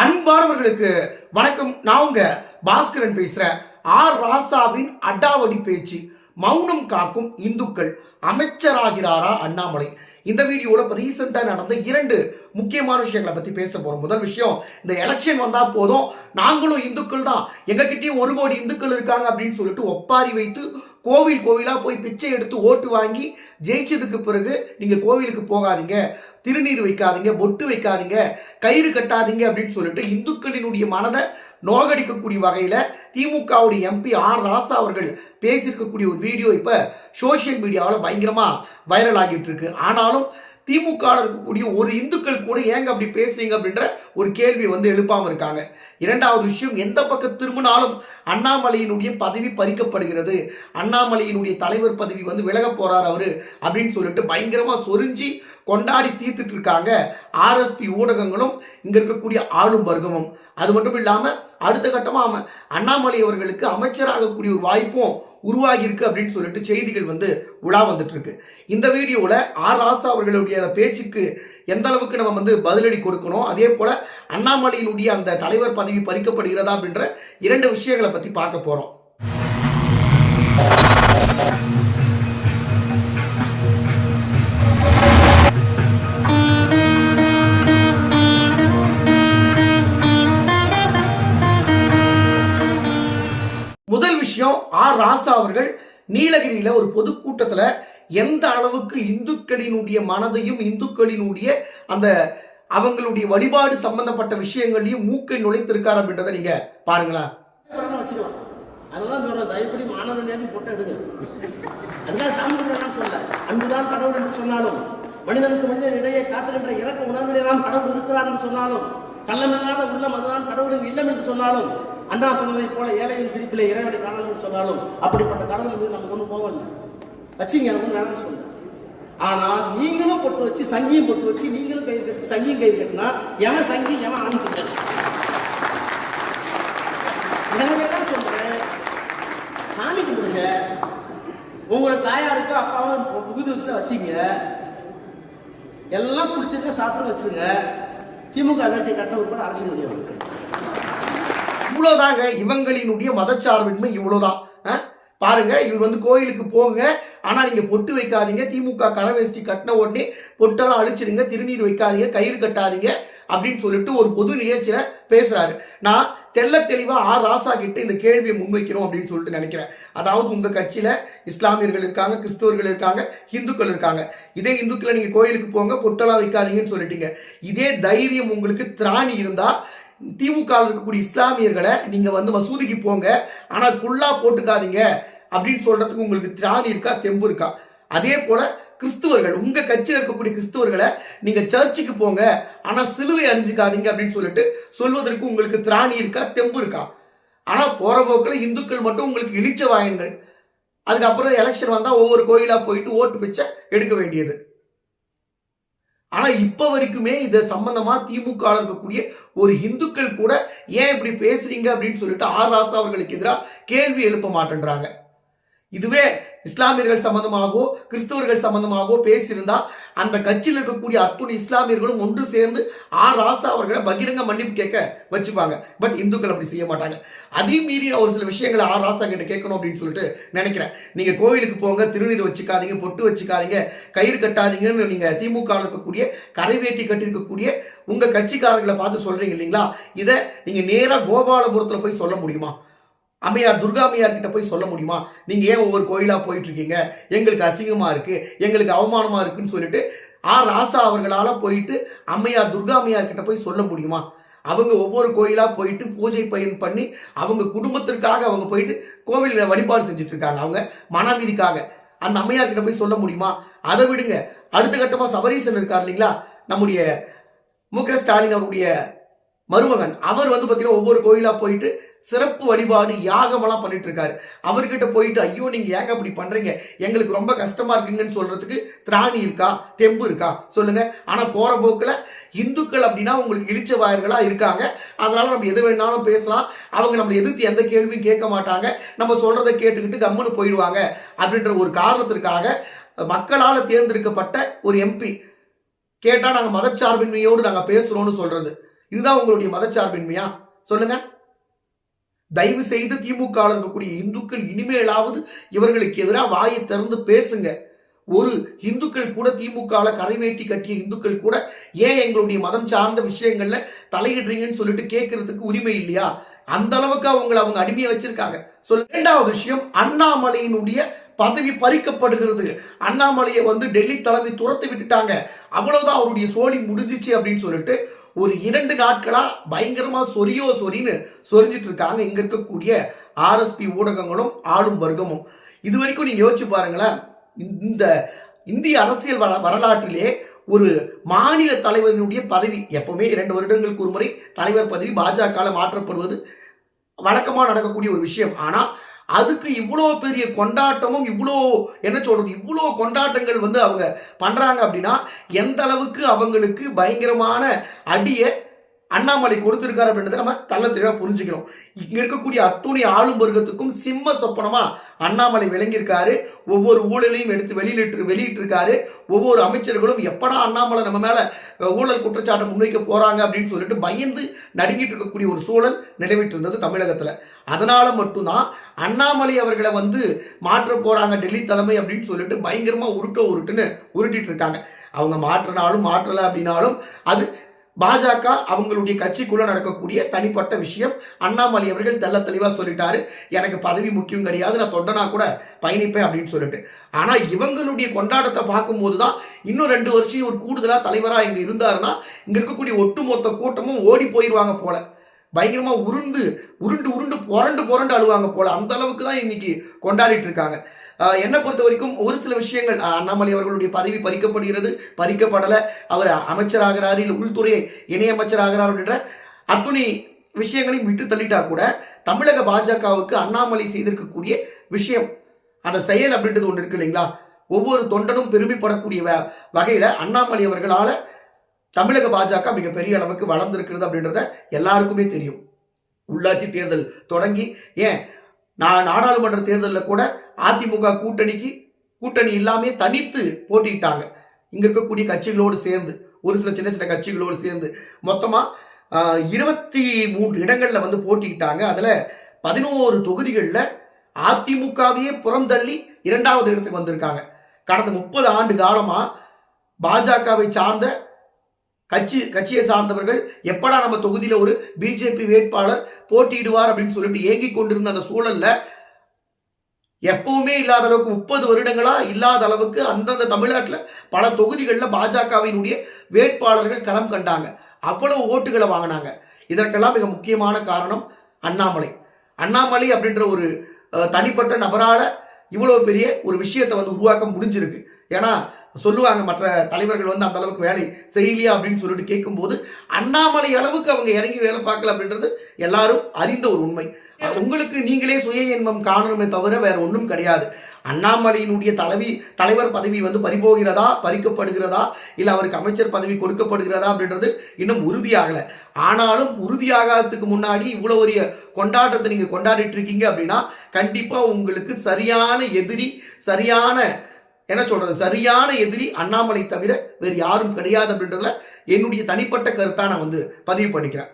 அன்பானவர்களுக்கு வணக்கம். நான் உங்க பாஸ்கரன் பேசுறேன் ஆர் ராசாவின் அடாவடி பேச்சு. மௌனம் காக்கும் இந்துக்கள் அமைச்சராகிறாரா அண்ணாமலை? இந்த வீடியோவில் இப்போ ரீசெண்டாக நடந்த இரண்டு முக்கியமான விஷயங்களை பற்றி பேச போகிறோம் முதல் விஷயம் இந்த எலெக்ஷன் வந்தால் போதும். நாங்களும் இந்துக்கள் தான். எங்ககிட்டயும் ஒரு கோடி இந்துக்கள் இருக்காங்க அப்படின்னு சொல்லிட்டு ஒப்பாரி வைத்து கோவில் கோவிலாக போய் பிச்சை எடுத்து ஓட்டு வாங்கி ஜெயிச்சதுக்கு பிறகு நீங்கள் கோவிலுக்கு போகாதீங்க. திருநீர் வைக்காதீங்க பொட்டு வைக்காதீங்க கயிறு கட்டாதீங்க அப்படின்னு சொல்லிட்டு இந்துக்களினுடைய மனதை நோகடிக்கக்கூடிய வகையில் திமுகவுடைய எம்பி ஆர் ராசா அவர்கள் பேசியிருக்கக்கூடிய ஒரு வீடியோ இப்போ சோஷியல் மீடியாவில் பயங்கரமாக வைரல் ஆகிட்டு இருக்கு. ஆனாலும் திமுக இருக்கக்கூடிய ஒரு இந்துக்கள் கூட ஏங்க அப்படி பேசுறீங்க அப்படின்ற ஒரு கேள்வி வந்து எழுப்பாம இருக்காங்க. இரண்டாவது விஷயம் எந்த பக்கம் திரும்பினாலும் அண்ணாமலையினுடைய பதவி பறிக்கப்படுகிறது. அண்ணாமலையினுடைய தலைவர் பதவி வந்து விலக போறார் அவரு அப்படின்னு சொல்லிட்டு பயங்கரமா சொரிஞ்சி கொண்டாடி தீர்த்துட்டு இருக்காங்க. ஆர்எஸ்பி ஊடகங்களும் இங்க இருக்கக்கூடிய ஆளும் வர்க்கமும் அது மட்டும் இல்லாம அடுத்த கட்டமா அண்ணாமலை அவர்களுக்கு அமைச்சராகக்கூடிய ஒரு வாய்ப்பும் உருவாகியிருக்கு அப்படின்னு சொல்லிட்டு செய்திகள் வந்து உலா வந்துட்டு இருக்கு இந்த வீடியோவில் ஆர் ராசா அவர்களுடைய அந்த பேச்சுக்கு எந்த அளவுக்கு நம்ம வந்து பதிலடி கொடுக்கணும்? அதே போல அண்ணாமலையினுடைய அந்த தலைவர் பதவி பறிக்கப்படுகிறதா அப்படின்ற இரண்டு விஷயங்களை பற்றி பார்க்க போகிறோம் பொதுக்கூட்டத்துல எந்த அளவுக்கு இந்துக்களினுடைய மனதையும் இந்துக்களினுடைய அந்த அவங்களுடைய வழிபாடு சம்பந்தப்பட்ட விஷயங்களையும் மூக்கை நுழைத்திருக்கார் அப்படின்றத நீங்க பாருங்களேன். வச்சுக்கலாம். அதெல்லாம் சொல்ல தயப்படி மாணவன் போட்டு எடுங்க. அதுக்காக சாமி கும்பிடலாம் சொல்ல அன்புதான் கடவுள் என்று சொன்னாலும் மனிதனுக்கு மனிதன் இடையே காட்டுகின்ற இறக்க உணர்விலே தான் கடவுள் இருக்கிறார் என்று சொன்னாலும் கள்ளமில்லாத உள்ளம் அதுதான் கடவுளின் இல்லம் என்று சொன்னாலும் அண்ணா சொன்னதைப் போல ஏழையின் சிரிப்பிலே இறைவனை காணலாம் என்று சொன்னாலும் அப்படிப்பட்ட கடவுள் மீது நமக்கு ஒன்றும் போகல வச்சுங்க எனக்கு ஒன்றும் வேணாம்னு ஆனால் நீங்களும் பொட்டு வச்சு சங்கியும் பொட்டு வச்சு நீங்களும் கயிறு கட்டி சங்கியும் கயிறு கட்டினா எவன் சங்கி எவன் ஆண் கட்டல எனவே தான் சொல்றேன் சாமி கும்பிடுங்க. உங்களோட தாயாருக்கோ அப்பாவும் புகுதி வச்சுட்டு வச்சிங்க. எல்லாம் குடிச்சிருக்க சாப்பிட்டு வச்சிருங்க. திமுக வேட்டை கட்ட உட்பட அரசு முடியும். இவ்வளவுதாங்க இவங்களினுடைய மதச்சார்பின்மை இவ்வளவுதான். ஆ? பாருங்க இவர் வந்து கோயிலுக்கு போங்க. ஆனா நீங்க பொட்டு வைக்காதீங்க. திமுக கரவேஷ்டி கட்டின உடனே பொட்டெல்லாம் அழிச்சிடுங்க. திருநீர் வைக்காதீங்க. கயிறு கட்டாதீங்க அப்படின்னு சொல்லிட்டு ஒரு பொது நிகழ்ச்சியில பேசுறாரு. நான் தெள்ள தெளிவா ஆர் ராசா கிட்ட இந்த கேள்வியை முன்வைக்கணும் அப்படின்னு சொல்லிட்டு நினைக்கிறேன். அதாவது உங்க கட்சியில இஸ்லாமியர்கள் இருக்காங்க கிறிஸ்தவர்கள் இருக்காங்க இந்துக்கள் இருக்காங்க. இதே இந்துக்களை நீங்க கோயிலுக்கு போங்க பொட்டெல்லாம் வைக்காதீங்கன்னு சொல்லிட்டீங்க. இதே தைரியம் உங்களுக்கு திராணி இருந்தா திமுக இருக்கக்கூடிய இஸ்லாமியர்களை நீங்க வந்து மசூதிக்கு போங்க. ஆனால் குல்லா போட்டுக்காதீங்க. அப்படின்னு சொல்றதுக்கு உங்களுக்கு திராணி இருக்கா தெம்பு இருக்கா? அதே போல கிறிஸ்துவர்கள் உங்க கட்சியில் இருக்கக்கூடிய கிறிஸ்துவர்களை நீங்க சர்ச்சுக்கு போங்க ஆனா சிலுவை அணிஞ்சுக்காதீங்க அப்படின்னு சொல்லிட்டு சொல்வதற்கு உங்களுக்கு திராணி இருக்கா தெம்பு இருக்கா? ஆனா போற போக்கில் இந்துக்கள் மட்டும் உங்களுக்கு இழிச்ச வாயன்கள். அதுக்கப்புறம் எலெக்ஷன் வந்தா ஒவ்வொரு கோயிலா போயிட்டு ஓட்டு பிச்சை எடுக்க வேண்டியது. ஆனா இப்ப வரைக்குமே இது சம்பந்தமா திமுக இருக்கக்கூடிய ஒரு இந்துக்கள் கூட ஏன் இப்படி பேசுறீங்க அப்படின்னு சொல்லிட்டு ஆர் ராசா அவர்களுக்கு எதிராக கேள்வி எழுப்ப மாட்டேன்றாங்க. இதுவே இஸ்லாமியர்கள் சம்பந்தமாகவோ கிறிஸ்தவர்கள் சம்பந்தமாகவோ பேசியிருந்தா அந்த கட்சியில் இருக்கக்கூடிய அத்துணை இஸ்லாமியர்களும் ஒன்று சேர்ந்து ஆர் ராசா அவர்களை பகிரங்க மன்னிப்பு கேட்க வச்சுப்பாங்க. பட் இந்துக்கள் அப்படி செய்ய மாட்டாங்க. அதையும் மீறி ஒரு சில விஷயங்களை ஆர் ராசா கிட்ட கேட்கணும் அப்படின்னு சொல்லிட்டு நினைக்கிறேன். நீங்க கோவிலுக்கு போங்க திருநீர் வச்சுக்காதீங்க பொட்டு வச்சுக்காதீங்க கயிறு கட்டாதீங்கன்னு நீங்க திமுக இருக்கக்கூடிய கரைவேட்டி கட்டியிருக்கக்கூடிய உங்க கட்சிக்காரர்களை பார்த்து சொல்றீங்க இல்லைங்களா? இதை நீங்க நேராக கோபாலபுரத்தில் போய் சொல்ல முடியுமா? அம்மையார் துர்கா அம்மையார் கிட்ட போய் சொல்ல முடியுமா? நீங்க ஏன் ஒவ்வொரு கோயிலா போயிட்டு இருக்கீங்க எங்களுக்கு அசிங்கமா இருக்கு. எங்களுக்கு அவமானமா இருக்குன்னு சொல்லிட்டு ஆர் ராசா அவர்களால போயிட்டு அம்மையார் துர்கா அம்மையார் கிட்ட போய் சொல்ல முடியுமா? அவங்க ஒவ்வொரு கோயிலா போயிட்டு பூஜை பயன் பண்ணி அவங்க குடும்பத்திற்காக அவங்க போயிட்டு கோவிலில் வழிபாடு செஞ்சுட்டு இருக்காங்க அவங்க மனவீதிக்காக அந்த அம்மையார் கிட்ட போய் சொல்ல முடியுமா? அதை விடுங்க. அடுத்த கட்டமா சபரீசன் இருக்கார் இல்லைங்களா? நம்முடைய மு க ஸ்டாலின் அவருடைய மருமகன். அவர் வந்து பார்த்தீங்கன்னா ஒவ்வொரு கோயிலா போயிட்டு சிறப்பு வழிபாடு யாகமெல்லாம் பண்ணிட்டு இருக்காரு அவர்கிட்ட போயிட்டு ஐயோ நீங்க ஏங்க அப்படி பண்றீங்க? எங்களுக்கு ரொம்ப கஷ்டமா இருக்குங்கன்னு சொல்றதுக்கு திராணி இருக்கா? தெம்பு இருக்கா? சொல்லுங்க. ஆனா போற போக்குல இந்துக்கள் அப்படின்னா உங்களுக்கு இழிச்ச வாயர்களா இருக்காங்க. அதனால நம்ம எது வேணாலும் பேசலாம். அவங்க நம்மளை எதிர்த்து எந்த கேள்வியும் கேட்க மாட்டாங்க. நம்ம சொல்றதை கேட்டுக்கிட்டு கம்முன்னு போயிடுவாங்க. அப்படின்ற ஒரு காரணத்திற்காக மக்களால் தேர்ந்தெடுக்கப்பட்ட ஒரு எம்பி கேட்டா நாங்க மதச்சார்பின்மையோடு நாங்க பேசுறோம்னு சொல்றது. இதுதான் உங்களுடைய மதச்சார்பின்மையா? சொல்லுங்க. தயவு செய்து திமுக இருக்கக்கூடிய இந்துக்கள் இனிமேலாவது இவர்களுக்கு எதிராக வாயை திறந்து பேசுங்க. ஒரு இந்துக்கள் கூட திமுக கரைவேட்டி கட்டிய இந்துக்கள் கூட ஏன் எங்களுடைய மதம் சார்ந்த விஷயங்கள்ல தலையிடுறீங்கன்னு சொல்லிட்டு கேட்கறதுக்கு உரிமை இல்லையா? அந்த அளவுக்கு அவங்களை அவங்க அடிமையை வச்சிருக்காங்க. சொல் இரண்டாவது விஷயம் அண்ணாமலையினுடைய பதவி பறிக்கப்படுகிறது. அண்ணாமலையை வந்து டெல்லி தலைமை துரத்து விட்டுட்டாங்க. அவ்வளவுதான் அவருடைய சோழி முடிஞ்சிச்சு அப்படின்னு சொல்லிட்டு ஒரு இரண்டு நாட்களா பயங்கரமா சொரியோ சொரின்னு சொரிஞ்சிட்டு இருக்காங்க. இங்க இருக்கக்கூடிய ஆர்எஸ்பி ஊடகங்களும் ஆளும் வர்க்கமும். இது வரைக்கும் நீங்க யோசிச்சு பாருங்களேன். இந்த இந்திய அரசியல் வர வரலாற்றிலே ஒரு மாநில தலைவரினுடைய பதவி எப்பவுமே இரண்டு வருடங்களுக்கு ஒரு முறை தலைவர் பதவி பாஜக மாற்றப்படுவது வழக்கமாக நடக்கக்கூடிய ஒரு விஷயம். ஆனால் அதுக்கு இவ்வளோ பெரிய கொண்டாட்டமும் இவ்வளோ என்ன சொல்கிறது இவ்வளோ கொண்டாட்டங்கள் வந்து அவங்க பண்ணுறாங்க அப்படின்னா எந்த அளவுக்கு அவங்களுக்கு பயங்கரமான அடியை அண்ணாமலை கொடுத்திருக்காரு அப்படின்றத நம்ம தள்ள தெளிவாக புரிஞ்சுக்கணும். இங்க இருக்கக்கூடிய அத்துணை ஆளும் வர்க்கத்துக்கும் சிம்ம சொப்பனமா அண்ணாமலை விளங்கியிருக்காரு. ஒவ்வொரு ஊழலையும் எடுத்து வெளியிட்டு வெளியிட்டிருக்காரு. ஒவ்வொரு அமைச்சர்களும் எப்படா அண்ணாமலை நம்ம மேல ஊழல் குற்றச்சாட்டை முன்வைக்க போறாங்க அப்படின்னு சொல்லிட்டு பயந்து நடுங்கிட்டு இருக்கக்கூடிய ஒரு சூழல் நிலவிட்டு இருந்தது தமிழகத்துல. அதனால மட்டும்தான் அண்ணாமலை அவர்களை வந்து மாற்ற போறாங்க டெல்லி தலைமை அப்படின்னு சொல்லிட்டு பயங்கரமா உருட்டோ உருட்டுன்னு உருட்டிட்டு இருக்காங்க. அவங்க மாற்றினாலும் மாற்றலை அப்படின்னாலும் அது பாஜக அவங்களுடைய கட்சிக்குள்ள நடக்கக்கூடிய தனிப்பட்ட விஷயம். அண்ணாமலை அவர்கள் தெள்ள தெளிவாக சொல்லிட்டாரு. எனக்கு பதவி முக்கியம் கிடையாது. நான் தொண்டனா கூட பயணிப்பேன் அப்படின்னு சொல்லிட்டு. ஆனா இவங்களுடைய கொண்டாட்டத்தை பார்க்கும்போது தான் இன்னும் ரெண்டு வருஷம் ஒரு கூடுதலா தலைவரா இங்க இருந்தாருன்னா இங்க இருக்கக்கூடிய ஒட்டுமொத்த கூட்டமும் ஓடி போயிருவாங்க போல. பயங்கரமாக உருண்டு உருண்டு உருண்டு புரண்டு புரண்டு அழுவாங்க போல. அந்த அளவுக்கு தான் இன்னைக்கு கொண்டாடிட்டு இருக்காங்க. என்னை பொறுத்த வரைக்கும் ஒரு சில விஷயங்கள் அண்ணாமலை அவர்களுடைய பதவி பறிக்கப்படுகிறது பறிக்கப்படலை. அவர் அமைச்சராகிறாரு இல்லை உள்துறை இணையமைச்சராகிறார் அப்படின்ற அத்துணை விஷயங்களையும் விட்டு தள்ளிட்டா கூட தமிழக பாஜகவுக்கு அண்ணாமலை செய்திருக்கக்கூடிய விஷயம் அந்த செயல் அப்படின்றது ஒன்று இருக்கு இல்லைங்களா? ஒவ்வொரு தொண்டனும் பெருமைப்படக்கூடிய வ- அண்ணாமலை அவர்களால் தமிழக பாஜக மிகப்பெரிய அளவுக்கு வளர்ந்திருக்கிறது அப்படின்றத எல்லாருக்குமே தெரியும். உள்ளாட்சி தேர்தல் தொடங்கி ஏன் நான் நாடாளுமன்ற தேர்தலில் கூட அதிமுக கூட்டணிக்கு கூட்டணி இல்லாமே தனித்து போட்டிக்கிட்டாங்க இங்கே இருக்கக்கூடிய கட்சிகளோடு சேர்ந்து ஒரு சில சின்ன சின்ன கட்சிகளோடு சேர்ந்து மொத்தமாக இருபத்தி மூன்று இடங்களில் வந்து போட்டிக்கிட்டாங்க அதில் பதினோரு தொகுதிகளில் அதிமுகவையே புறம் தள்ளி இரண்டாவது இடத்துக்கு வந்திருக்காங்க. கடந்த முப்பது ஆண்டு காலமாக பாஜகவை சார்ந்த கட்சி கட்சியை சார்ந்தவர்கள் எப்படா நம்ம தொகுதியில் ஒரு பிஜேபி வேட்பாளர் போட்டியிடுவார் அப்படின்னு சொல்லிட்டு ஏங்கி கொண்டிருந்த அந்த சூழல்ல எப்பவுமே இல்லாத அளவுக்கு முப்பது வருடங்களா இல்லாத அளவுக்கு அந்தந்த தமிழ்நாட்டில் பல தொகுதிகளில் பாஜகவினுடைய வேட்பாளர்கள் களம் கண்டாங்க. அவ்வளவு ஓட்டுகளை வாங்கினாங்க. இதற்கெல்லாம் மிக முக்கியமான காரணம் அண்ணாமலை. அண்ணாமலை அப்படின்ற ஒரு தனிப்பட்ட நபரால இவ்வளவு பெரிய ஒரு விஷயத்தை வந்து உருவாக்க முடிஞ்சிருக்கு. ஏன்னா சொல்லுவாங்க மற்ற தலைவர்கள் வந்து அந்த அளவுக்கு வேலை செய்யலையா அப்படின்னு சொல்லிட்டு கேட்கும்போது அண்ணாமலை அளவுக்கு அவங்க இறங்கி வேலை பார்க்கல அப்படின்றது எல்லாரும் அறிந்த ஒரு உண்மை. உங்களுக்கு நீங்களே சுய இன்பம் காணணுமே தவிர வேற ஒன்றும் கிடையாது. அண்ணாமலையினுடைய தலைவி தலைவர் பதவி வந்து பறிபோகிறதா பறிக்கப்படுகிறதா இல்லை அவருக்கு அமைச்சர் பதவி கொடுக்கப்படுகிறதா அப்படின்றது இன்னும் உறுதியாகலை. ஆனாலும் உறுதியாகாததுக்கு முன்னாடி இவ்வளோ ஒரு கொண்டாட்டத்தை நீங்கள் கொண்டாடிட்டு இருக்கீங்க அப்படின்னா கண்டிப்பாக உங்களுக்கு சரியான எதிரி சரியான என்ன சொல்றது? சரியான எதிரி அண்ணாமலை தவிர வேறு யாரும் கிடையாது அப்படின்றதுல என்னுடைய தனிப்பட்ட கருத்தாக நான் வந்து பதிவு பண்ணிக்கிறேன்.